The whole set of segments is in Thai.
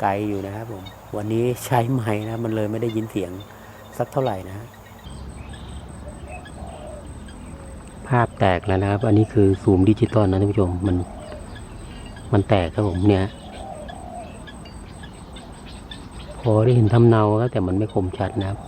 ไกลอยู่นะครับผม วันนี้ใช้ไม้นะมันเลยไม่ได้ยินเสียงสักเท่าไหร่นะ ภาพแตกแล้วนะครับ อันนี้คือซูมดิจิตอลนะท่านผู้ชมมัน มันแตกครับผมเนี่ย พอได้เห็นทำเนาครับแต่มันไม่คมชัดนะครับ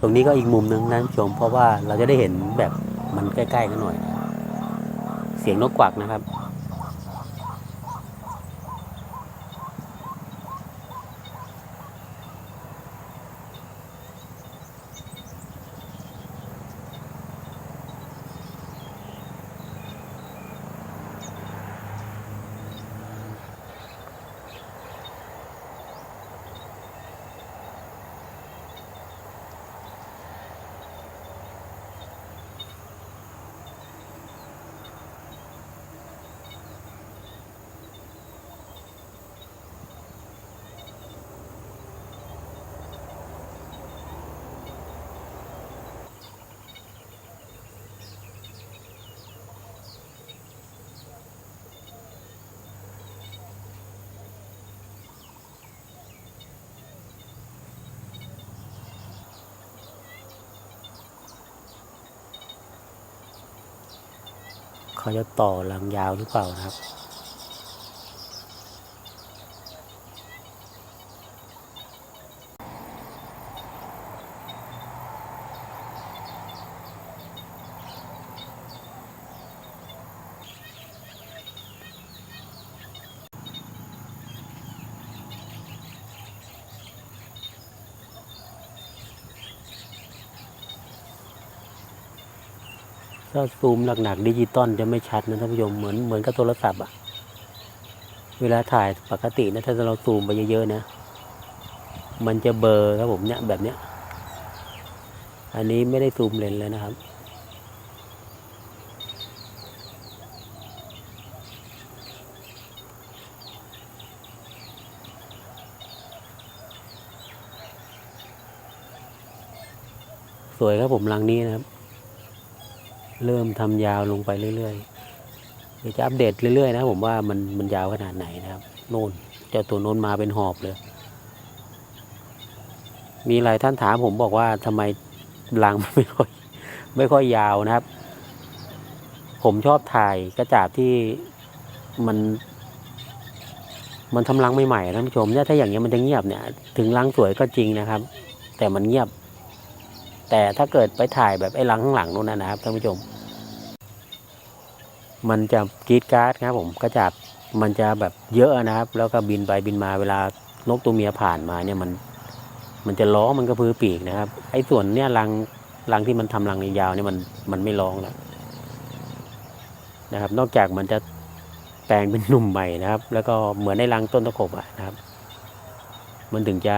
ตรงนี้ก็อีกมุมหนึ่งนะท่านผู้ชม เพราะว่าเราจะได้เห็นแบบมันใกล้ๆกันหน่อย เสียงนกกวักนะครับ เขาจะต่อรังยาวหรือเปล่านะครับ ถ้าซูมหนักๆดิจิตอลจะไม่ชัดนะท่านผู้ชมเหมือนเหมือนกับโทรศัพท์อะเวลาถ่ายปกตินะถ้าเราซูมไปเยอะๆนะ มันจะเบอร์ครับผมเนี่ยแบบเนี้ย อันนี้ไม่ได้ซูมเลนเลยนะครับ สวยครับผมรังนี้นะครับ เริ่มทำยาวลงไปเรื่อยๆเดี๋ยวจะอัปเดตเรื่อยๆนะผมว่ามันมันยาวขนาดไหนนะครับ โน่นเจ้าตัวโน้นมาเป็นหอบเลย มีหลายท่านถามผมบอกว่าทำไมรังมันไม่ค่อยไม่ค่อยยาวนะครับ ผมชอบถ่ายกระจาบที่มัน มันทำรังใหม่ๆนะท่านผู้ชมเนี่ยถ้าอย่างเงี้ยมันจะเงียบเนี่ย ถึงรังสวยก็จริงนะครับ แต่มันเงียบ แต่ถ้าเกิดไปถ่ายแบบไอ้รังข้างหลังนู่นนะครับท่านผู้ชม มันจะกรีดการ์ดครับผมกระจับมันจะแบบเยอะนะครับ แล้วก็บินไปบินมาเวลานกตัวเมียผ่านมาเนี่ยมันมันจะร้องมันก็พือปีกนะครับ ไอ้ส่วนเนี่ยรังรังที่มันทำรังยาวเนี่ยมันมันไม่ร้องแล้วนะครับ นอกจากมันจะแปลงเป็นหนุ่มใหม่นะครับ แล้วก็เหมือนในรังต้นตะขบอะนะครับ มันถึงจะ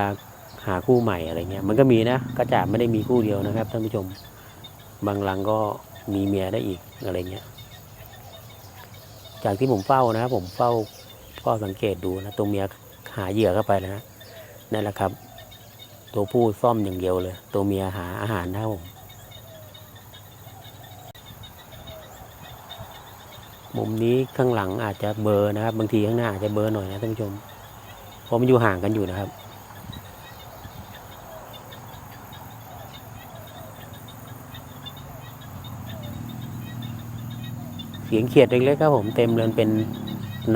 หาคู่ใหม่อะไรเงี้ยมันก็มีนะกระจาบไม่ได้มีคู่เดียวนะครับท่านผู้ชม บางรังก็มีเมียได้อีกอะไรเงี้ยจากที่ผมเฝ้านะครับผมเฝ้าก็สังเกตดูนะตัวเมียหาเหยื่อเข้าไปนะฮะนั่นแหละครับ ตัวผู้ซ่อมอย่างเดียวเลย ตัวเมียหาอาหารนะครับผมมุมนี้ข้างหลังอาจจะเบอร์นะครับ บางทีข้างหน้าอาจจะเบอร์หน่อยนะท่านผู้ชมเพราะมันอยู่ห่างกันอยู่นะครับ เสียงเขียดเล็กๆครับผมเต็มเลยเป็น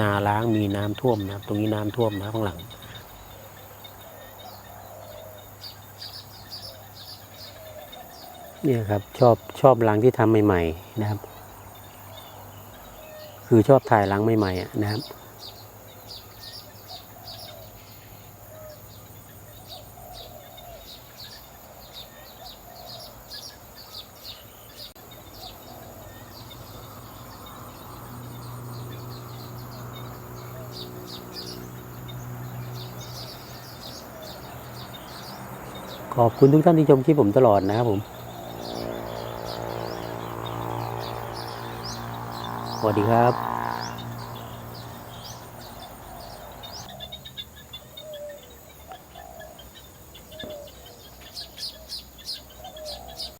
นาล้างมีน้ำท่วมนะครับ ตรงนี้น้ำท่วมนะข้างหลัง เนี่ยครับชอบชอบรังที่ทำใหม่ ๆ นะครับ คือชอบถ่ายรังใหม่ๆนะครับ ขอบคุณทุกท่านที่ชมคลิปผมตลอดนะครับผมสวัสดีครับ